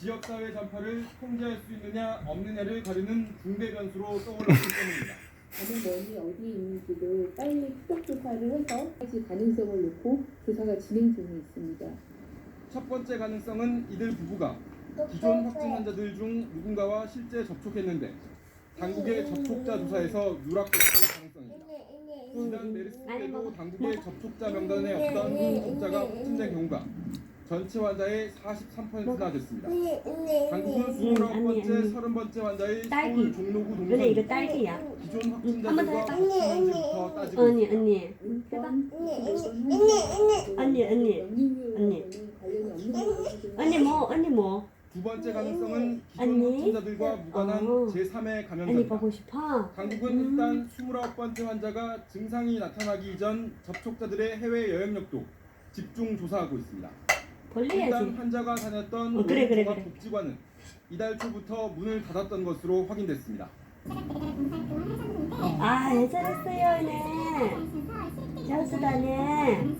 지역사회 전파를 통제할 수 있느냐 없느냐를 가르는 중대 변수로 떠올랐기 때문입니다. 어느 면이 어디에 있는지를 빨리 추적 조사를 해서 그 가능성을 놓고 조사가 진행 중에 있습니다. 첫 번째 가능성은 이들 부부가 기존 확진 환자들 중 누군가와 실제 접촉했는데 당국의 접촉자 조사에서 누락됐을 가능성입니다. 지난 메르스 때도 당국의 접촉자 명단에 없던 접촉자가 확진된 경우가 전체 환자의 43%나 됐습니다. 음, 29번째, 30번째 환자의 딸기. 서울 종로구 근데 이거 동선 딸기야. 기존 한번 더 확진자들과 해봐. 접촉했는지부터 따지고 언니 있습니다. 언니. 일단 언니, 언니. 언니. 언니 뭐 언니 뭐 두 번째 가능성은 기존 언니? 확진자들과 무관한 어. 제3의 언니 감염자입니다. 보고 싶어. 당국은 음. 일단 29번째 환자가 증상이 나타나기 이전 접촉자들의 해외 여행력도 집중 조사하고 있습니다. 일단 벌려야지. 환자가 다녔던 어, 그래, 그래, 그래. 복지관은 이달 초부터 문을 닫았던 것으로 확인됐습니다. 아 잘했어요 네. 잘쓰다네.